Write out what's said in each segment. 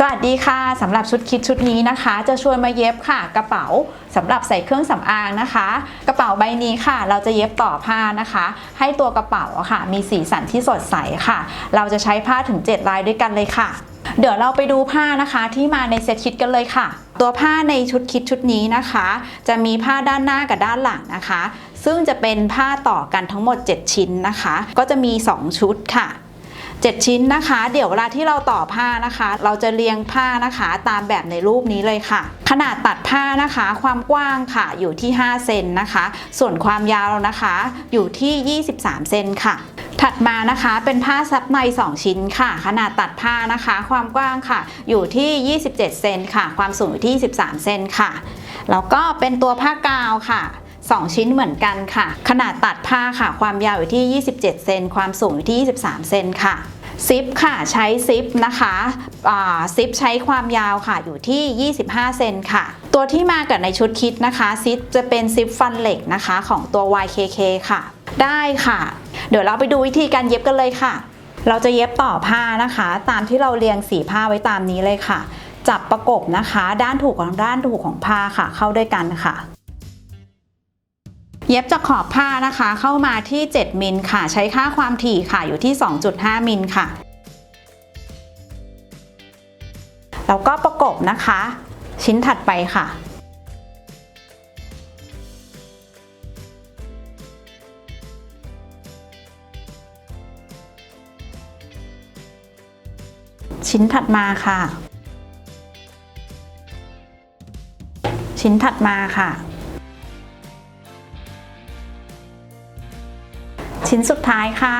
สวัสดีค่ะสำหรับชุดคิดชุดนี้นะคะ จะชวนมาเย็บค่ะ กระเป๋าสำหรับใส่เครื่องสำอางนะคะ กระเป๋าใบนี้ค่ะ เราจะเย็บต่อผ้านะคะ ให้ตัวกระเป๋าค่ะ มีสีสันที่สดใสค่ะ เราจะใช้ผ้าถึง 7 ลายด้วยกันเลยค่ะ เดี๋ยวเราไปดูผ้านะคะที่มาในเซตคิดกันเลยค่ะ ตัวผ้าในชุดคิดชุดนี้นะคะ จะมีผ้าด้านหน้ากับด้านหลังนะคะ ซึ่งจะเป็นผ้าต่อกันทั้งหมด 7 ชิ้นนะคะ ก็จะมี 2 ชุดค่ะ 7 ชิ้นนะคะ เดี๋ยวเวลาที่เราต่อผ้านะคะ เราจะเรียงผ้านะคะตามแบบในรูปนี้เลยค่ะ ขนาดตัดผ้านะคะ ความกว้างค่ะอยู่ที่ 5 เซนนะคะ ส่วนความยาวนะคะอยู่ที่ 23 เซนค่ะถัดมานะคะเป็นผ้าซับใน 2 ชิ้นค่ะ ขนาดตัดผ้านะคะ ความกว้างค่ะ อยู่ที่ 27 เซนค่ะ ความสูงอยู่ที่ 13 เซนค่ะ แล้วก็เป็นตัวผ้ากาวค่ะ 2 ชิ้นเหมือนกันค่ะ ขนาดตัดผ้าค่ะ ความยาวอยู่ที่ 27 เซน ความสูงอยู่ที่ 23 เซนค่ะซิปค่ะใช้ซิปนะคะซิปใช้ความยาวค่ะอยู่ที่ 25 เซนค่ะ ตัวที่มากับในชุดคิดนะคะซิปจะเป็นซิปฟันเหล็กนะคะของตัว YKK ค่ะ ได้ค่ะ เดี๋ยวเราไปดูวิธีการเย็บกันเลยค่ะ เราจะเย็บต่อผ้านะคะ ตามที่เราเรียงสีผ้าไว้ตามนี้เลยค่ะ จับประกบนะคะ ด้านถูกของด้านถูกของผ้าค่ะ เข้าด้วยกันค่ะ เย็บจากขอบผ้านะคะ เข้ามาที่ 7 มิลค่ะ ใช้ค่าความถี่ค่ะอยู่ที่ 2.5 มิลค่ะ แล้วก็ประกบนะคะ ชิ้นถัดไปค่ะชิ้นถัดมาค่ะ ชิ้นถัดมาค่ะ ชิ้นสุดท้ายค่ะ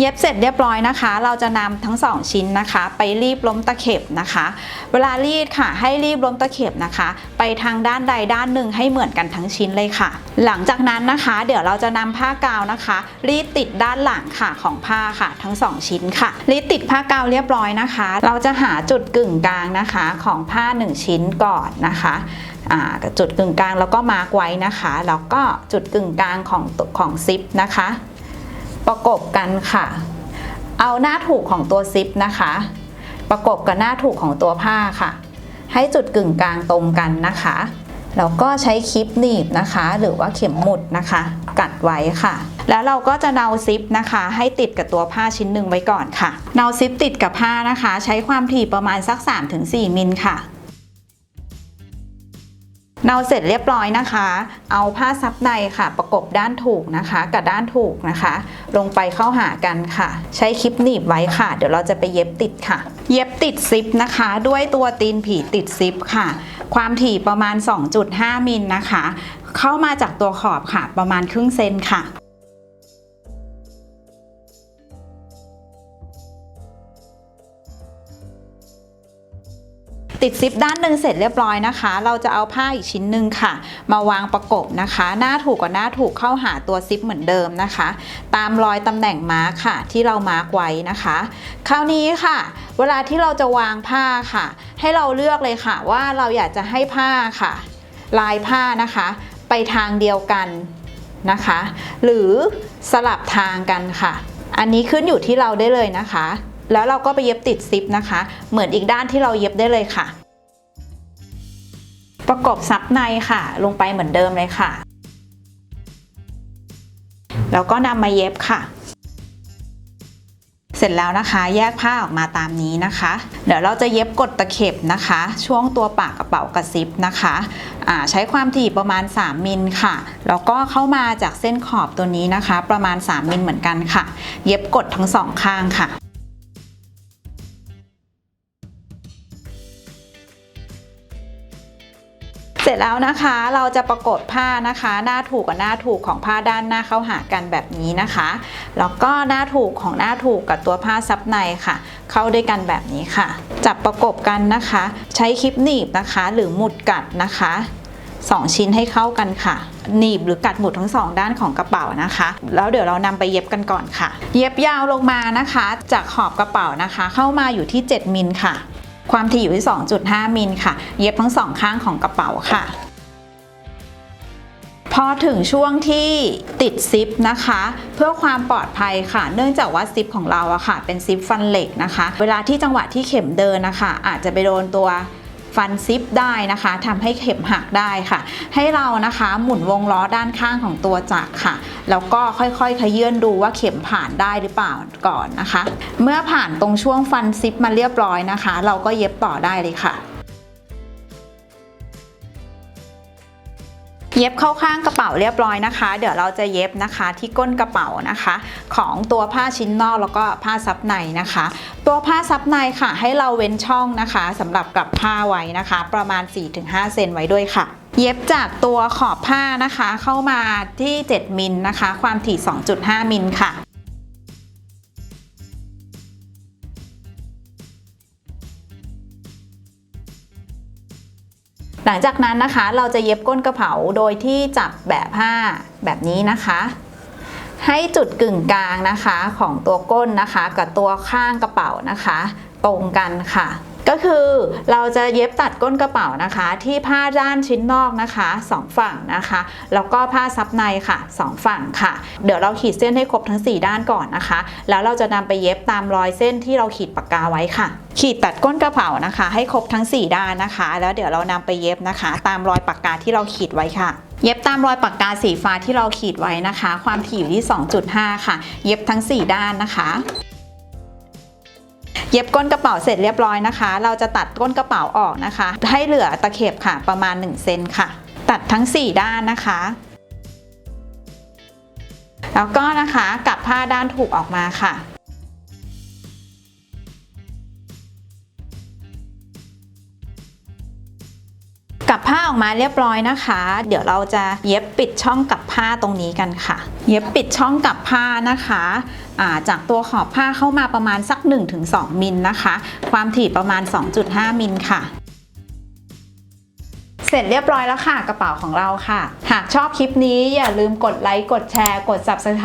เย็บเสร็จเรียบร้อยนะคะ เราจะนำทั้ง 2 ชิ้นนะคะ ไปรีบล้มตะเข็บนะคะ เวลารีดค่ะ ให้รีบล้มตะเข็บนะคะ ไปทางด้านใดด้านหนึ่งให้เหมือนกันทั้งชิ้นเลยค่ะ หลังจากนั้นนะคะ เดี๋ยวเราจะนำผ้ากาวนะคะ รีดติดด้านหลังค่ะของผ้าค่ะ ทั้ง 2 ชิ้นค่ะ รีดติดผ้ากาวเรียบร้อยนะคะ เราจะหาจุดกึ่งกลางนะคะของผ้า 1 ชิ้นก่อนนะคะจุดกึ่งกลางแล้วก็มาร์กไว้นะคะ แล้วก็จุดกึ่งกลางของของซิปนะคะ ประกบกันค่ะ เอาหน้าถูกของตัวซิปนะคะ ประกบกับหน้าถูกของตัวผ้าค่ะ ให้จุดกึ่งกลางตรงกันนะคะแล้วก็ใช้คลิปหนีบนะคะ หรือว่าเข็มหมุดนะคะ กัดไว้ค่ะ แล้วเราก็จะเนาซิปนะคะ ให้ติดกับตัวผ้าชิ้นหนึ่งไว้ก่อนค่ะ เนาซิปติดกับผ้านะคะ ใช้ความถี่ประมาณสัก 3-4มิลค่ะ เราเสร็จเรียบร้อยนะคะ เอาผ้าซับในค่ะ ประกบด้านถูกนะคะ กับด้านถูกนะคะ ลงไปเข้าหากันค่ะ ใช้คลิปหนีบไว้ค่ะ เดี๋ยวเราจะไปเย็บติดค่ะ เย็บติดซิปนะคะ ด้วยตัวตีนผีติดซิปค่ะ ความถี่ประมาณ 2.5 มิลนะคะ เข้ามาจากตัวขอบค่ะ ประมาณครึ่งเซนค่ะ ติดซิปด้านหนึ่งเสร็จเรียบร้อยนะคะ เราจะเอาผ้าอีกชิ้นหนึ่งค่ะ มาวางประกบนะคะ หน้าถูกกับหน้าถูกเข้าหาตัวซิปเหมือนเดิมนะคะ ตามรอยตำแหน่งมาร์คค่ะ ที่เรามาร์กไว้นะคะ คราวนี้ค่ะ เวลาที่เราจะวางผ้าค่ะ ให้เราเลือกเลยค่ะ ว่าเราอยากจะให้ผ้าค่ะ ลายผ้านะคะ ไปทางเดียวกันนะคะ หรือสลับทางกันค่ะ อันนี้ขึ้นอยู่ที่เราได้เลยนะคะ แล้วเราก็ไปเย็บติดซิปนะคะ เหมือนอีกด้านที่เราเย็บได้เลยค่ะ ประกบซับในค่ะ ลงไปเหมือนเดิมเลยค่ะ แล้วก็นำมาเย็บค่ะ เสร็จแล้วนะคะ แยกผ้าออกมาตามนี้นะคะ เดี๋ยวเราจะเย็บกดตะเข็บนะคะ ช่วงตัวปากกระเป๋ากระซิบนะคะอ่าใช้ความถี่ประมาณ 3 มิลค่ะ แล้วก็เข้ามาจากเส้นขอบตัวนี้นะคะ ประมาณ 3 มิลเหมือนกันค่ะ เย็บกดทั้งสองข้างค่ะ เสร็จแล้วนะคะเราจะประกบผ้านะคะ หน้าถูกกับหน้าถูกของผ้าด้านหน้าเข้าหากันแบบนี้นะคะแล้วก็หน้าถูกของหน้าถูกกับตัวผ้าซับในค่ะ เข้าด้วยกันแบบนี้ค่ะ จับประกบกันนะคะ ใช้คลิปหนีบนะคะ หรือหมุดกัดนะคะสองชิ้นให้เข้ากันค่ะ หนีบหรือกัดหมุดทั้งสองด้านของกระเป๋านะคะ แล้วเดี๋ยวเรานำไปเย็บกันก่อนค่ะ เย็บยาวลงมานะคะ จากขอบกระเป๋านะคะ เข้ามาอยู่ที่ 7มิลค่ะ ความถี่อยู่ที่ 2.5 มิลค่ะ เย็บทั้งสองข้างของกระเป๋าค่ะ พอถึงช่วงที่ติดซิปนะคะ เพื่อความปลอดภัยค่ะ เนื่องจากว่าซิปของเราอะค่ะ เป็นซิปฟันเหล็กนะคะ เวลาที่จังหวะที่เข็มเดินนะคะ อาจจะไปโดนตัว ฟันซิปได้นะคะทำให้เข็มหักได้ค่ะ ให้เรานะคะหมุนวงล้อด้านข้างของตัวจักรค่ะ แล้วก็ค่อยๆขยื่นดูว่าเข็มผ่านได้หรือเปล่าก่อนนะคะ เมื่อผ่านตรงช่วงฟันซิปมาเรียบร้อยนะคะ เราก็เย็บต่อได้เลยค่ะ เย็บเข้าข้างกระเป๋าเรียบร้อยนะคะ เดี๋ยวเราจะเย็บนะคะที่ก้นกระเป๋านะคะ ของตัวผ้าชิ้นนอกแล้วก็ผ้าซับในนะคะ ตัวผ้าซับในค่ะ ให้เราเว้นช่องนะคะสำหรับกลับผ้าไว้นะคะ ประมาณ 4-5 เซนไว้ด้วยค่ะเย็บจากตัวขอบผ้านะคะเข้ามาที่ 7มิลนะคะ ความถี่ 2.5มิลค่ะ หลังจากนั้นนะคะเราจะเย็บก้นกระเป๋าโดยที่จับแบบผ้าแบบนี้นะคะ ให้จุดกึ่งกลางนะคะของตัวก้นนะคะ กับตัวข้างกระเป๋านะคะ ตรงกันค่ะ ก็คือเราจะเย็บตัดก้นกระเป๋านะคะ ที่ผ้าด้านชิ้นนอกนะคะสองฝั่งนะคะ แล้วก็ผ้าซับในค่ะสองฝั่งค่ะ เดี๋ยวเราขีดเส้นให้ครบทั้ง 4 ด้านก่อนนะคะ แล้วเราจะนำไปเย็บตามรอยเส้นที่เราขีดปากกาไว้ค่ะ ขีดตัดก้นกระเป๋านะคะ ให้ครบทั้ง 4 ด้านนะคะ แล้วเดี๋ยวเรานำไปเย็บนะคะ ตามรอยปากกาที่เราขีดไว้ค่ะเย็บตามรอยปากกาสีฟ้าที่เราขีดไว้นะคะ ความถี่อยู่ที่ 2.5 ค่ะ เย็บทั้ง 4 ด้านนะคะ เย็บก้นกระเป๋าเสร็จเรียบร้อยนะคะ เราจะตัดก้นกระเป๋าออกนะคะ ให้เหลือตะเข็บค่ะประมาณ1เซนค่ะ ตัดทั้ง 4 ด้านนะคะ แล้วก็นะคะกลับผ้าด้านถูกออกมาค่ะ กับผ้าออกมาเรียบร้อยนะคะ เดี๋ยวเราจะเย็บปิดช่องกับผ้าตรงนี้กันค่ะ เย็บปิดช่องกับผ้านะคะาจากตัวขอบผ้าเข้ามาประมาณสัก 1-2 มิลนะคะ ความถี่ประมาณ 2.5 มิลค่ะเสร็จเรียบร้อยแล้วค่ะกระเป๋าของเราค่ะ หากชอบคลิปนี้อย่าลืมกดไลค์ กดแชร์ กด subscribe